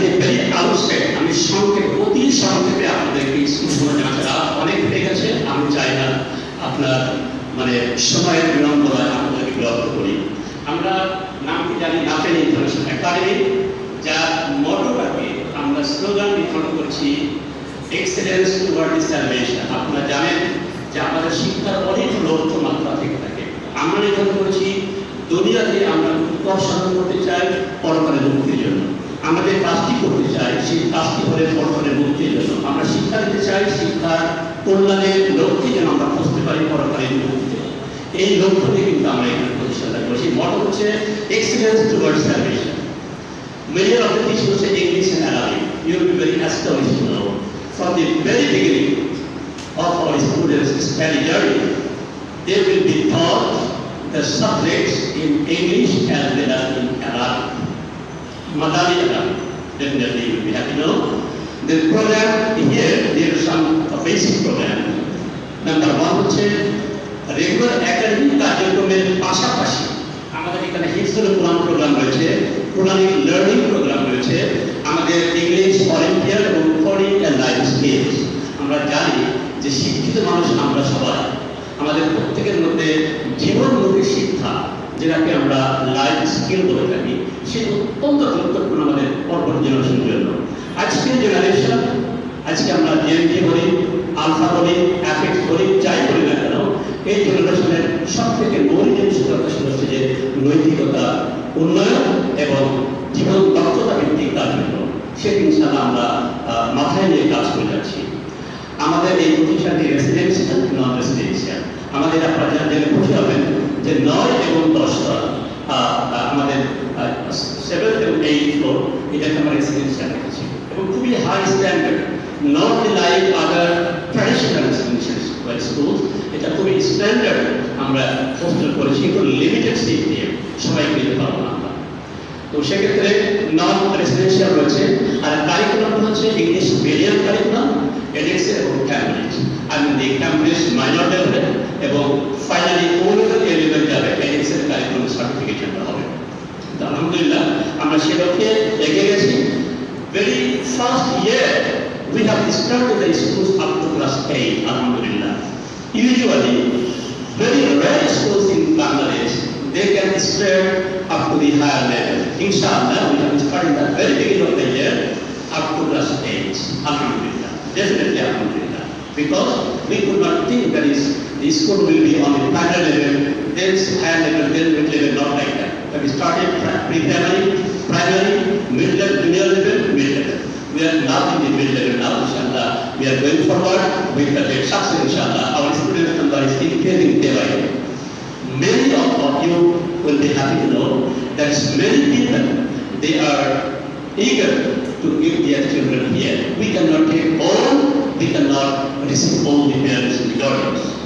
the very outset আমি সংক্ষেপে অতি সংক্ষেপে আপনাদেরকে স্কুল অনেক হয়ে গেছে। আমি চাই না আপনার মানে সময়ের বিড়ম্বনায় আপনাদেরকে বিরক্ত করি। আমরা নামটি জানি নাফেল ইন্টারন্যাশনাল একাডেমি যার মটোটাকে আমরা স্লোগান নির্ধারণ করছি এক্সেলেন্স টুয়ার্ড সার্ভেশন আপনারা জানেন যে আমাদের শিক্ষার অনেক লক্ষ্য মাত্রা থেকে থাকে। আমরা নির্ধারণ করেছি দুনিয়াতে আমরা উৎকর্ষ সাধন করতে চাই পরকালের মুক্তির জন্য আমাদের কাজটি করতে চাই, সেই কাজটি হলে পরে মুক্তির জন্য। আমরা শিক্ষা দিতে চাই, শিক্ষার কল্যাণের লক্ষ্যে যেন আমরা বুঝতে পারি পরকালীন মুক্তি এই লক্ষ্যতে কিন্তু আমরা এখানে প্রতিষ্ঠা থাকব সেই মত হচ্ছে এক্সপিরিয়েন্স টু ওয়ার্ড সার্ভিশন মেজর অফ দিস হচ্ছে English and Arabic you be very establish know from the very beginning of our students study journey they will be thought the subjects in English and Madani Arabic, definitely you will be happy to know. The program here, there is some basic program. Number one হচ্ছে regular academic কার্যক্রমের পাশাপাশি আমাদের এখানে history কোরআন programme রয়েছে Quranic learning programme রয়েছে আমাদের English olympiad এবং foreign life skills আমরা জানি যে শিক্ষিত মানুষ আমরা সবাই আমাদের প্রত্যেকের মধ্যে জীবনমুখী শিক্ষা যেটাকে আমরা লাইফ স্কিল বলে থাকি সেটা অত্যন্ত গুরুত্বপূর্ণ আমাদের পরবর্তী জেনারেশনের জন্য। আজকের জেনারেশন আজকে আমরা জেএমজি বলি আলফা বলি অ্যাফেক্স বলি যাই বলি না কেন এই জেনারেশনের সব থেকে মৌলিক জিনিসটা হচ্ছে যে নৈতিকতা উন্নয়ন এবং জীবন দক্ষতা ভিত্তিক কাজগুলো সেটি ইনশাল্লাহ আমরা আহ, মাথায় নিয়ে কাজ করে যাচ্ছি। আমাদের এই প্রতিষ্ঠানটি রেসিডেন্সিয়াল নন রেসিডেন্সিয়াল আমাদের আপনারা জানেন জেনে খুশি হবেন যে নয় এবং দশটা আহ, আমাদের সেভেন এবং এইট আমরা রেসিডেন্সিয়াল রেখেছি এবং খুবই high standard not like other এটা খুবই স্ট্যান্ডার্ড আমরা হোস্টেল করেছি, কিন্তু লিমিটেড সিট দিয়ে সবাইকে দিতে পারব না আমরা। তো সেক্ষেত্রে নন রেসিডেন্সিয়াল রয়েছে, আর কারিকুলাম হচ্ছে ইংলিশ মিডিয়াম কারিকুলাম এডিক্স এবং ক্যামব্রিজ আমি মাইনর লেভেলে এবং ফাইনালি আমরা সে লক্ষ্যে এগিয়ে গেছি very first year we have started the schools up to class 8 alhamdulillah usually very rare schools in Bangladesh they can start up to the higher level. Inshallah, we have started at the very beginning of the year up to class 8. Alhamdulillah. Definitely Alhamdulillah. Because we could not think that is the school will be on the final level, then higher level, then mid level, not like that. We started pri- pre-primary, primary, mid level, junior level, mid level. We are now in the mid level now, inshallah. We are going forward with the great success, inshallah. Our students number is increasing day by day. Many of, of you will be happy to know that many people, they are eager to give their children here. We cannot take all, we cannot receive all the parents and the guardians.